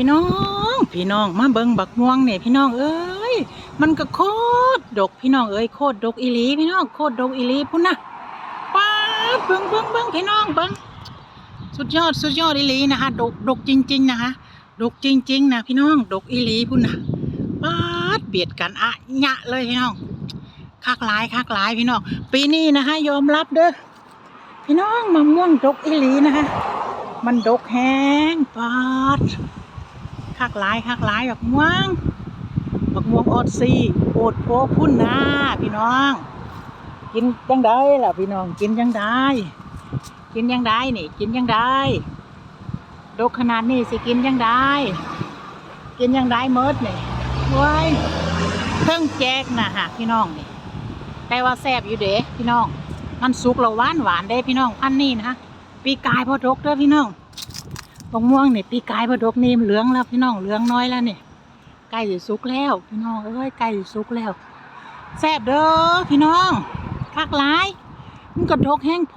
พี่น้อง พี่น้อง มาเบิงบักม่วงเนี่ยพี่น้องเอ้ย มันก็โคตรดกพี่น้องเอ้ยโคตรดกอีลีพี่น้องโคตรดกอีลีพุ่นนะป้าดเบิ่งเบิ่งเบิ่งพี่น้องเบิ่งสุดยอดสุดยอดอีลีนะคะดกดกจริง ๆ นะคะดกจริง ๆ นะพี่น้องดกอีลีพุ่นนะป้าดเบียดกันอะยะเลยพี่น้องคักหลายคักหลายพี่น้องปีนี้นะคะยอมรับเด้อพี่น้องมะม่วงดกอีลีนะคะมันดกแห้งปาด คักหลายคักหลายบักม่วงบักม่วงออดซีโอดโพพุ่นนะพี่น้อง กินจังได้ล่ะพี่น้องกินจังได้ กินยังได้นี่ กินยังได้ดกขนาดนี้สิกินยังได้ กินยังได้เมิดนี่ว้ยเพิ่งแจกนะฮะพี่น้องนี่แต่ว่าแซ่บอยู่เด้พี่น้อง มันสุกแล้วหวานหวานๆเด้พี่น้อง พันนี้นะปีกายพอดกเด้อพี่น้อง บงม่วงเนี่ยปีกายพอดกนี่มเหลืองแล้วพี่น้องเหลืองน้อยแล้วเนี่ใกล้จะสุกแล้ว พี่น้องเอ้ยใกล้จะสุกแล้วแซ่บเด้อพี่น้องคักหลาย มันกระดกแห้งโพ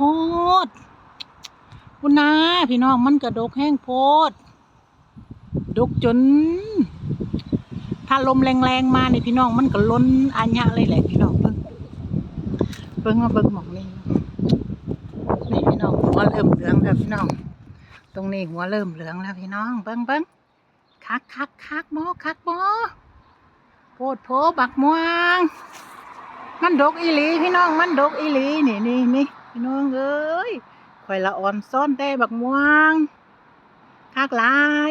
ดคุณนาพี่น้องมันกระดกแห้งโพด ดกจน ถ้าลมแรงๆมาเนี่พี่น้องมันก็ล้นอัญญะเลยแหละพี่น้องเบิ่งเบิ่งมาเบิ่งหมองนี่นี่พี่น้องหัวเริ่มเหลืองแล้วพี่น้อง ตรงนี้หัวเริ่มเหลืองแล้วพี่น้อง เบิ้งเบิ้งคักคักคักโมอคักโมอโพดโพบักม่วง มันดกอีหลีพี่น้องมันดกอีหลีนี่นี่นี่พี่น้องเอ้ยข่อยละอ่อนซ่อนแต่บักม่วงคักลาย